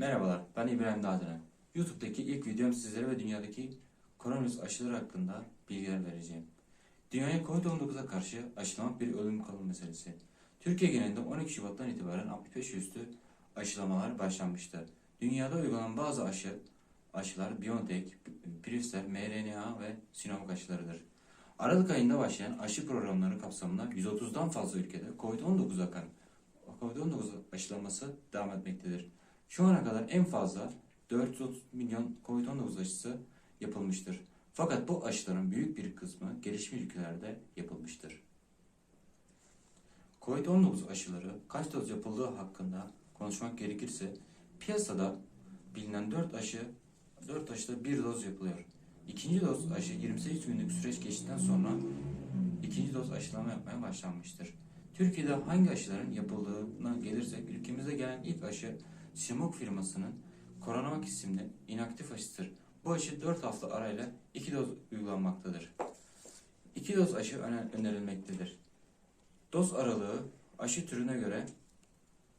Merhabalar, ben İbrahim Dağdıran. YouTube'daki ilk videom sizlere ve dünyadaki koronavirüs aşıları hakkında bilgiler vereceğim. Dünyaya COVID-19'a karşı aşılamak bir ölüm kalım meselesi. Türkiye genelinde 12 Şubat'tan itibaren 65 üstü aşılamalar başlanmıştı. Dünyada uygulanan bazı aşı, aşılar BioNTech, Pfizer, mRNA ve Sinovac aşılarıdır. Aralık ayında başlayan aşı programları kapsamında 130'dan fazla ülkede COVID-19 akan COVID-19 aşılaması devam etmektedir. Şu ana kadar en fazla 430 milyon COVID-19 aşısı yapılmıştır. Fakat bu aşıların büyük bir kısmı gelişmiş ülkelerde yapılmıştır. COVID-19 aşıları kaç doz yapıldığı hakkında konuşmak gerekirse piyasada bilinen 4 aşı 4 aşıda 1 doz yapılıyor. İkinci doz aşı 28 günlük süreç geçtikten sonra ikinci doz aşılama yapmaya başlanmıştır. Türkiye'de hangi aşıların yapıldığına gelirsek ülkemize gelen ilk aşı Simovac firmasının Coronavac isimli inaktif aşısıdır. Bu aşı 4 hafta arayla 2 doz uygulanmaktadır. 2 doz aşı öner- önerilmektedir. Doz aralığı aşı türüne göre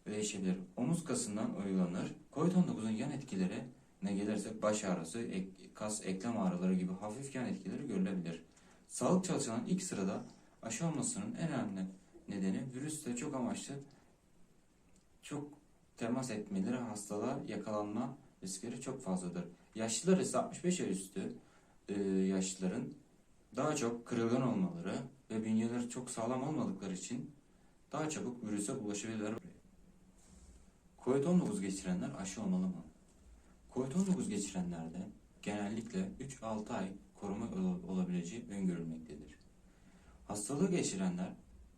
değişebilir. Omuz kasından uygulanır. COVID-19'un yan etkileri ne gelirsek baş ağrısı, ek- kas, eklem ağrıları gibi hafif yan etkileri görülebilir. Sağlık çalışanların ilk sırada aşı olmasının en önemli nedeni virüsle çok amaçlı çok temas etmeleri hastalığa yakalanma riskleri çok fazladır. Yaşlılar ise 65 yaş üstü e, yaşlıların daha çok kırılgan olmaları ve bünyeleri çok sağlam olmadıkları için daha çabuk virüse bulaşabilirler. Covid-19 geçirenler aşı olmalı mı? Covid-19 geçirenlerde genellikle 3-6 ay koruma ol- olabileceği öngörülmektedir. Hastalığı geçirenler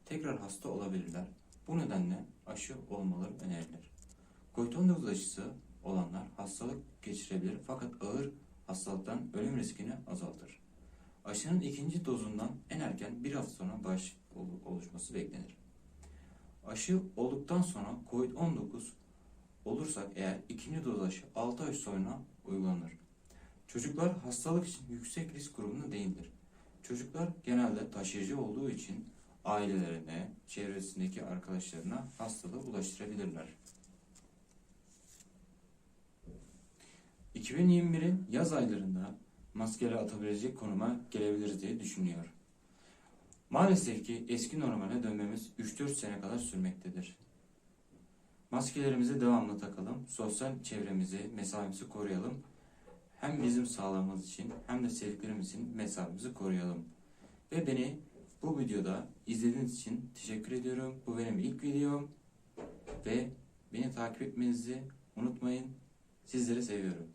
tekrar hasta olabilirler. Bu nedenle aşı olmaları önerilir. Covid-19 aşısı olanlar hastalık geçirebilir fakat ağır hastalıktan ölüm riskini azaltır. Aşının ikinci dozundan en erken bir hafta sonra baş ol- oluşması beklenir. Aşı olduktan sonra COVID-19 olursak eğer ikinci doz aşı 6 ay sonra uygulanır. Çocuklar hastalık için yüksek risk grubunda değildir. Çocuklar genelde taşıyıcı olduğu için ailelerine, çevresindeki arkadaşlarına hastalığı bulaştırabilirler. 2021'in yaz aylarında maskeleri atabilecek konuma gelebiliriz diye düşünüyor. Maalesef ki eski normale dönmemiz 3-4 sene kadar sürmektedir. Maskelerimizi devamlı takalım, sosyal çevremizi, mesafemizi koruyalım. Hem bizim sağlığımız için hem de sevdiklerimizin mesafemizi koruyalım. Ve beni bu videoda izlediğiniz için teşekkür ediyorum. Bu benim ilk videom ve beni takip etmenizi unutmayın. Sizleri seviyorum.